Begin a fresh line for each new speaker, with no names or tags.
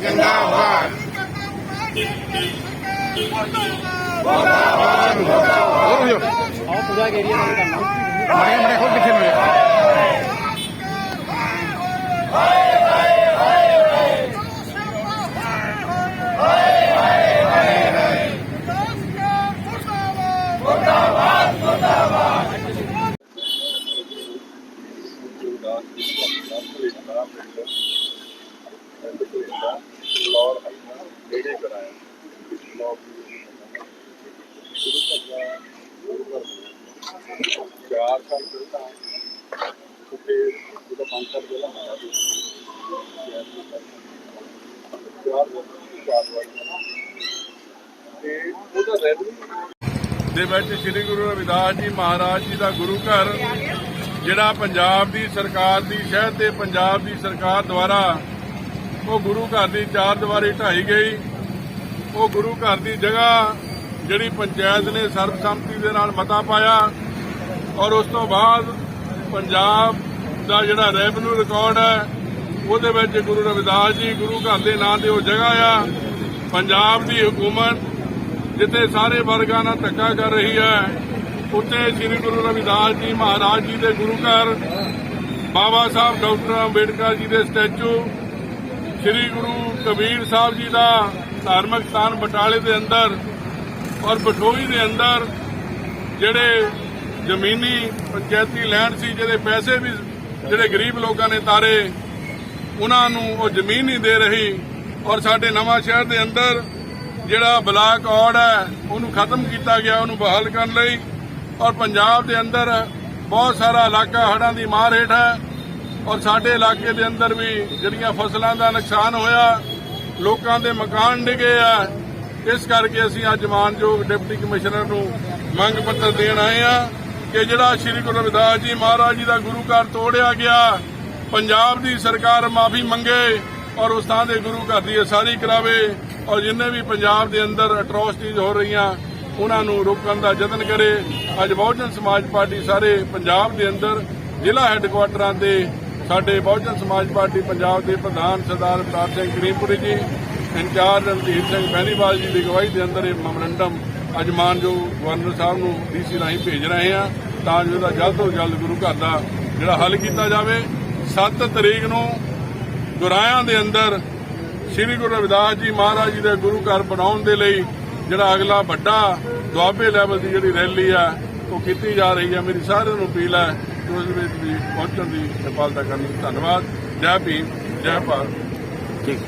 ਜਿੰਦਾਬਾਦ
ਆਹ ਪੂਰਾ ਏਰੀਆ ਨਾਲ ਕਰਨਾ
ਮਰੇ ਮਰੇ ਹੋਰ ਪਿੱਛੇ ਨੂੰ
ਚਾਰ ਸਾਲ ਪਹਿਲਾਂ ਕਿਤੇ ਉਹਦਾ ਪੰਜ ਸਾਲ ਪਹਿਲਾਂ ਆਇਆ ਸੀ ਚਾਰ ਚਾਰ ਵਾਰ ਤੇ ਉਹਦਾ ਰੈਵਨਿਊ ਦੇ ਵਿੱਚ ਸ੍ਰੀ ਗੁਰੂ ਰਵਿਦਾਸ ਜੀ ਮਹਾਰਾਜ ਜੀ ਦਾ ਗੁਰੂ ਘਰ, ਜਿਹੜਾ ਪੰਜਾਬ ਦੀ ਸਰਕਾਰ ਦੀ ਸ਼ਹਿਦ ਤੇ ਪੰਜਾਬ ਦੀ ਸਰਕਾਰ ਦੁਆਰਾ ਉਹ ਗੁਰੂ ਘਰ ਦੀ ਚਾਰ ਦੀਵਾਰੀ ਢਾਈ ਗਈ। ਉਹ ਗੁਰੂ ਘਰ ਦੀ ਜਗ੍ਹਾ ਜਿਹੜੀ ਪੰਚਾਇਤ ਨੇ ਸਰਬਸੰਮਤੀ ਦੇ ਨਾਲ ਮਤਾ ਪਾਇਆ ਔਰ ਉਸ ਤੋਂ ਬਾਅਦ ਪੰਜਾਬ ਦਾ ਜਿਹੜਾ ਰੈਵਨਿਊ ਰਿਕਾਰਡ ਹੈ, ਉਹਦੇ ਵਿੱਚ ਗੁਰੂ ਰਵਿਦਾਸ ਜੀ ਗੁਰੂ ਘਰ ਦੇ ਨਾਂ ਤੇ ਉਹ ਜਗ੍ਹਾ ਆ। ਪੰਜਾਬ ਦੀ ਹਕੂਮਤ ਜਿੱਥੇ ਸਾਰੇ ਵਰਗਾਂ ਨਾਲ ਧੱਕਾ ਕਰ ਰਹੀ ਹੈ, ਉੱਥੇ ਸ੍ਰੀ ਗੁਰੂ ਰਵਿਦਾਸ ਜੀ ਮਹਾਰਾਜ ਜੀ ਦੇ ਗੁਰੂ ਘਰ, ਬਾਬਾ ਸਾਹਿਬ ਡਾਕਟਰ ਅੰਬੇਡਕਰ ਜੀ ਦੇ ਸਟੈਚੂ ਸ੍ਰੀ ਗੁਰੂ ਕਬੀਰ ਸਾਹਿਬ ਜੀ ਦਾ ਧਾਰਮਿਕ ਸਥਾਨ ਬਟਾਲੇ ਦੇ ਅੰਦਰ ਔਰ ਬਠੋਈ ਦੇ ਅੰਦਰ, ਜਿਹੜੇ ਜ਼ਮੀਨੀ ਪੰਚਾਇਤੀ ਲੈਂਡ ਸੀ, ਜਿਹਦੇ ਪੈਸੇ ਵੀ, ਜਿਹੜੇ ਗਰੀਬ ਲੋਕਾਂ ਨੇ ਤਾਰੇ, ਉਹਨਾਂ ਨੂੰ ਉਹ ਜ਼ਮੀਨ ਨਹੀਂ ਦੇ ਰਹੀ ਔਰ ਸਾਡੇ ਨਵਾਂ ਸ਼ਹਿਰ ਦੇ ਅੰਦਰ ਜਿਹੜਾ ਬਲਾਕ ਔੜ ਹੈ, ਉਹਨੂੰ ਖਤਮ ਕੀਤਾ ਗਿਆ, ਉਹਨੂੰ ਬਹਾਲ ਕਰਨ ਲਈ ਔਰ ਪੰਜਾਬ ਦੇ ਅੰਦਰ ਬਹੁਤ ਸਾਰਾ ਇਲਾਕਾ ਹੜ੍ਹਾਂ ਦੀ ਮਾਰ ਹੇਠ ਹੈ। ਔਰ ਸਾਡੇ ਇਲਾਕੇ ਦੇ ਅੰਦਰ ਵੀ ਜਿਹੜੀਆਂ ਫਸਲਾਂ ਦਾ ਨੁਕਸਾਨ ਹੋਇਆ, ਲੋਕਾਂ ਦੇ ਮਕਾਨ ਡਿੱਗੇ ਆ, ਇਸ ਕਰਕੇ ਅਸੀਂ ਅੱਜ ਮਾਨਯੋਗ ਡਿਪਟੀ ਕਮਿਸ਼ਨਰ ਨੂੰ ਮੰਗ ਪੱਤਰ ਦੇਣ ਆਏ ਆ ਕਿ ਜਿਹੜਾ ਸ੍ਰੀ ਗੁਰੂ ਰਵਿਦਾਸ ਜੀ ਮਹਾਰਾਜ ਜੀ ਦਾ ਗੁਰੂ ਘਰ ਤੋੜਿਆ ਗਿਆ, ਪੰਜਾਬ ਦੀ ਸਰਕਾਰ ਮਾਫੀ ਮੰਗੇ ਔਰ ਉਸ ਥਾਂ ਦੇ ਗੁਰੂ ਘਰ ਦੀ ਅਸਾਰੀ ਕਰਾਵੇ ਔਰ ਜਿੰਨੇ ਵੀ ਪੰਜਾਬ ਦੇ ਅੰਦਰ ਅਟਰੋਸਿਟੀਜ਼ ਹੋ ਰਹੀਆਂ, ਉਹਨਾਂ ਨੂੰ ਰੋਕਣ ਦਾ ਯਤਨ ਕਰੇ। ਅੱਜ ਬਹੁਜਨ ਸਮਾਜ ਪਾਰਟੀ ਸਾਰੇ ਪੰਜਾਬ ਦੇ ਅੰਦਰ ਜ਼ਿਲ੍ਹਾ ਹੈੱਡਕੁਆਟਰਾਂ ਤੇ ਸਾਡੇ ਬਹੁਜਨ ਸਮਾਜ ਪਾਰਟੀ ਪੰਜਾਬ ਦੇ ਪ੍ਰਧਾਨ ਸਰਦਾਰ ਪ੍ਰਤਾਪ ਸਿੰਘ ਕਰੀਮਪੁਰੀ ਜੀ, ਇੰਚਾਰਜ ਰਣਧੀਰ ਸਿੰਘ ਬੈਨੀਵਾਲ ਜੀ ਦੀ ਅਗਵਾਈ ਦੇ ਅੰਦਰ ਇਹ ਮੈਮੋਰੰਡਮ ਅੱਜ ਮਾਨਯੋਗ ਗਵਰਨਰ ਸਾਹਿਬ ਨੂੰ ਡੀਸੀ ਰਾਹੀਂ ਭੇਜ ਰਹੇ ਹਾਂ ਤਾਂ ਜੋ ਇਹਦਾ ਜਲਦ ਤੋਂ ਜਲਦ ਗੁਰੂ ਘਰ ਦਾ ਜਿਹੜਾ ਹੱਲ ਕੀਤਾ ਜਾਵੇ। 7 ਤਰੀਕ ਨੂੰ ਗੁਰਾਇਆਂ ਦੇ ਅੰਦਰ ਸ੍ਰੀ ਗੁਰੂ ਰਵਿਦਾਸ ਜੀ ਮਹਾਰਾਜ ਜੀ ਦੇ ਗੁਰੂ ਘਰ ਬਣਾਉਣ ਦੇ ਲਈ ਜਿਹੜਾ ਅਗਲਾ ਵੱਡਾ ਦੁਆਬੇ ਲੈਵਲ ਦੀ ਜਿਹੜੀ ਰੈਲੀ ਆ, ਉਹ ਕੀਤੀ ਜਾ ਰਹੀ ਹੈ ਮੇਰੀ ਸਾਰਿਆਂ ਨੂੰ ਅਪੀਲ ਹੈ ਕਿ ਉਸ ਵਿੱਚ ਵੀ ਪਹੁੰਚਣ ਦੀ ਕਿਰਪਾਲਤਾ ਕਰਨ। ਧੰਨਵਾਦ। ਜੈ ਭੀਮ ਜੈ ਭਾਰਤ।
ਠੀਕ।